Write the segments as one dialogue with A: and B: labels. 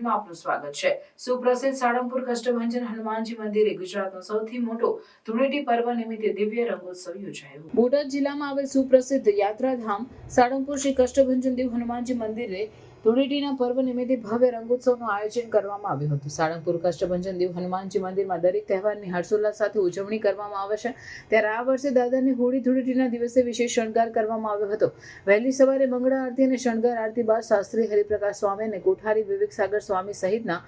A: બુલેટિનમાં આપનું સ્વાગત છે. સુપ્રસિદ્ધ સાળંગપુર કષ્ટભંજન હનુમાનજી મંદિરે ગુજરાતનો સૌથી મોટો ધૂળેટી પર્વ નિમિત્તે દિવ્ય રંગોત્સવ યોજાયો. બોટાદ જિલ્લામાં આવેલ સુપ્રસિદ્ધ યાત્રાધામ સાળંગપુર શ્રી કષ્ટભંજન દેવ હનુમાનજી મંદિરે ધૂળેટીના પર્વ નિમિત્તે ભવ્ય રંગોત્સવનું આયોજન કરવામાં આવ્યું હતું. સાળંગપુર કષ્ટભંજન દેવ હનુમાનજી મંદિરમાં દરેક તહેવારની હર્ષોલ્લાસ સાથે ઉજવણી કરવામાં આવે છે. ત્યારે આ વર્ષે દાદાની હોળી ધૂળેટીના દિવસે વિશેષ શણગાર કરવામાં આવ્યો હતો. વહેલી સવારે મંગળા આરતી અને શણગાર આરતી બાદ શાસ્ત્રી હરિપ્રકાશ સ્વામી અને કોઠારી વિવેક સાગર સ્વામી સહિતના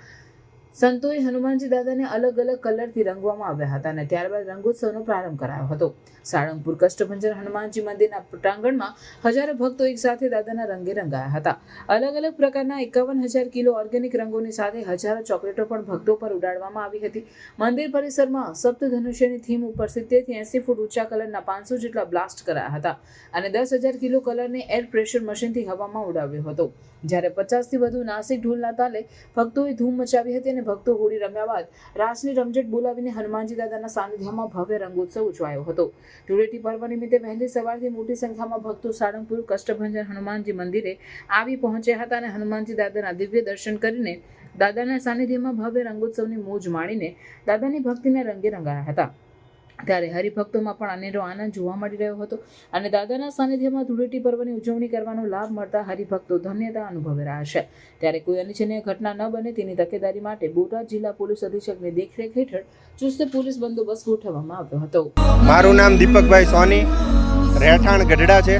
A: સંતોએ હનુમાનજી દાદાને અલગ અલગ કલરથી રંગવામાં આવ્યા હતા અને ત્યારબાદ રંગોત્સવનો પ્રારંભ કરાયો હતો. સાળંગપુર કષ્ટભંજન હનુમાનજી મંદિરના પ્રાંગણમાં હજારો ભક્તો એક સાથે દાદાના રંગે રંગાયા હતા. અલગ અલગ પ્રકારના એકાવન હજાર કિલો ઓર્ગેનિક રંગોની સાથે હજારો ચોકલેટો પણ ભક્તો પર ઉડાડવામાં આવી હતી. મંદિર પરિસરમાં સપ્તધનુષ્યની થીમ ઉપર સિત્તેરથી એંસી ફૂટ ઊંચા કલરના પાંચસો જેટલા બ્લાસ્ટ કરાયા હતા અને દસ હજાર કિલો કલરને એર પ્રેશર મશીનથી હવામાં ઉડાવ્યો હતો. જ્યારે પચાસથી વધુ નાસિક ઢોલના તાલે ભક્તોએ ધૂમ મચાવી હતી અને ભક્તો હોળી રમ્યા બાદ રાસની રમઝટ બોલાવીને હનુમાનજી દાદાના સાનિધ્યમાં ભવ્ય રંગોત્સવ ઉજવાયો હતો. ધૂળેટી પર્વ નિમિત્તે વહેલી સવારથી મોટી સંખ્યામાં ભક્તો સાળંગપુર, કષ્ટભંજન, હનુમાનજી મંદિરે આવી પહોંચ્યા હતા અને હનુમાનજી દાદાના દિવ્ય દર્શન કરીને દાદાના સાનિધ્યમાં ભવ્ય રંગોત્સવની મોજ માણીને દાદાની ભક્તિના રંગે રંગાયા હતા. ત્યારે હરિભક્તોમાં પણ અનેરો આનંદ જોવા મળી રહ્યો હતો અને દાદાના સાનિધ્યમાં ધૂળેટી પર્વની ઉજવણી કરવાનો લાભ મળતા હરિભક્તો ધન્યતા અનુભવી રહ્યા છે. ત્યારે કોઈ અનિચ્છનીય ઘટના ન બને તેની તકેદારી માટે બોટાદ જિલ્લા પોલીસ અધિક્ષકની દેખરેખ હેઠળ ચુસ્ત પોલીસ બંદોબસ્ત ગોઠવવામાં આવ્યો હતો.
B: મારું નામ દીપકભાઈ સોની, રહેઠાણ ગઢડા છે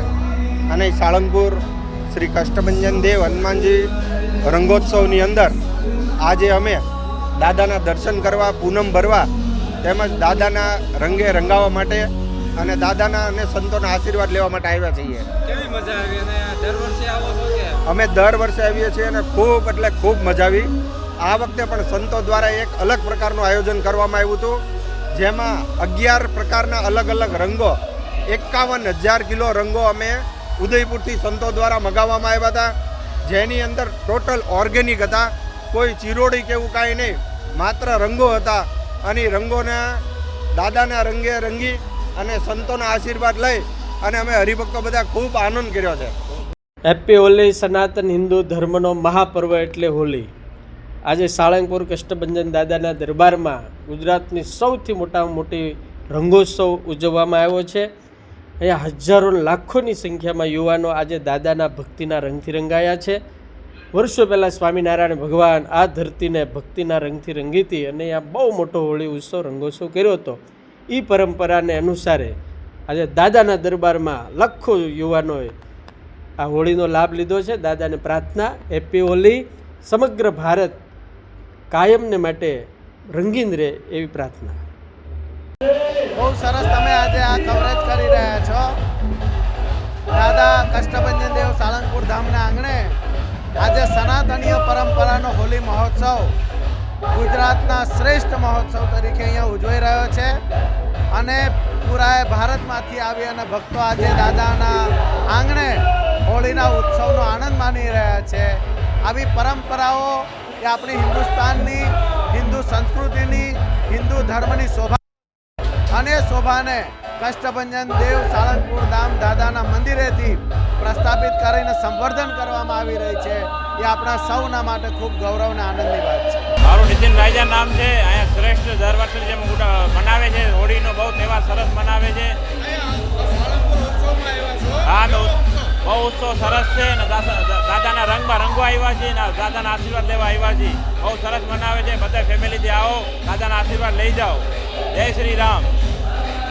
B: અને સાળંગપુર શ્રી કષ્ટભંજન દેવ હનુમાનજી રંગોત્સવની અંદર આજે અમે દાદાના દર્શન કરવા પૂનમ ભરવા તેમજ દાદાના રંગે રંગાવવા માટે અને દાદાના અને સંતોના આશીર્વાદ લેવા માટે આવ્યા છીએ.
C: કેવી મજા આવી? અને દર વર્ષે આવો છો કે?
B: અમે દર વર્ષે આવીએ છીએ અને ખૂબ એટલે ખૂબ મજા આવી. આ વખતે પણ સંતો દ્વારા એક અલગ પ્રકારનું આયોજન કરવામાં આવ્યું હતું જેમાં અગિયાર પ્રકારના અલગ અલગ રંગો એકાવન હજાર કિલો રંગો અમે ઉદયપુરથી સંતો દ્વારા મગાવવામાં આવ્યા હતા. જેની અંદર ટોટલ ઓર્ગેનિક હતા કોઈ ચીરોડી કે એવું કાંઈ નહીં માત્ર રંગો હતા. અને રંગોને દાદાના રંગે રંગી અને સંતોના આશીર્વાદ લઈ અને અમે હરિભક્તો બધા ખૂબ આનંદ કર્યો છે.
C: હેપ્પી હોલી સનાતન હિન્દુ ધર્મનો મહાપર્વ એટલે હોલી. આજે સાળંગપુર કષ્ટભંજન દાદાના દરબારમાં ગુજરાતની સૌથી મોટામાં મોટી રંગોત્સવ ઉજવવામાં આવ્યો છે. અહીંયા હજારો લાખોની સંખ્યામાં યુવાનો આજે દાદાના ભક્તિના રંગથી રંગાયા છે. વર્ષો પહેલાં સ્વામિનારાયણ ભગવાન આ ધરતીને ભક્તિના રંગથી રંગી હતી અને આ બહુ મોટો હોળી ઉત્સવ રંગોત્સવ કર્યો હતો. એ પરંપરાને અનુસારે આજે દાદાના દરબારમાં લાખો યુવાનોએ આ હોળીનો લાભ લીધો છે. દાદાને પ્રાર્થના, હેપી હોલી, સમગ્ર ભારત કાયમને માટે રંગીન રહે એવી પ્રાર્થના.
D: બહુ સરસ તમે આજે આ કવરેજ કરી રહ્યા છો. દાદા, કષ્ટભંજન હોલી મહોત્સવ ગુજરાતના શ્રેષ્ઠ મહોત્સવ તરીકે અહીંયા ઉજવાઈ રહ્યો છે. અને પૂરા ભારતમાંથી આવી અને ભક્તો આજે દાદાના આંગણે હોળીના ઉત્સવનો આનંદ માણી રહ્યા છે. આવી પરંપરાઓ એ આપણી હિન્દુસ્તાનની, હિન્દુ સંસ્કૃતિની, હિન્દુ ધર્મની શોભા અને શોભાને કષ્ટભંજન દેવ સાળંગપુર ધામ દાદાના મંદિરેથી પ્રસ્થાપિત કરીને સંવર્ધન કરવામાં આવી રહી છે. એ આપણા સૌના માટે ખૂબ ગૌરવ અને આનંદની વાત છે.
E: મારું નીતિન રાજા નામ છે. અહીંયા શ્રેષ્ઠ દર વર્ષે જેમ મનાવે છે. હોળીનો બહુ તહેવાર સરસ મનાવે છે. હા બહુ ઉત્સવ સરસ છે અને દાદા- દાદાના રંગમાં રંગો આવ્યા છે અને દાદાના આશીર્વાદ લેવા આવ્યા છે. બહુ સરસ મનાવે છે. બધા ફેમિલીથી આવો, દાદાના આશીર્વાદ લઈ જાઓ. જય શ્રી રામ.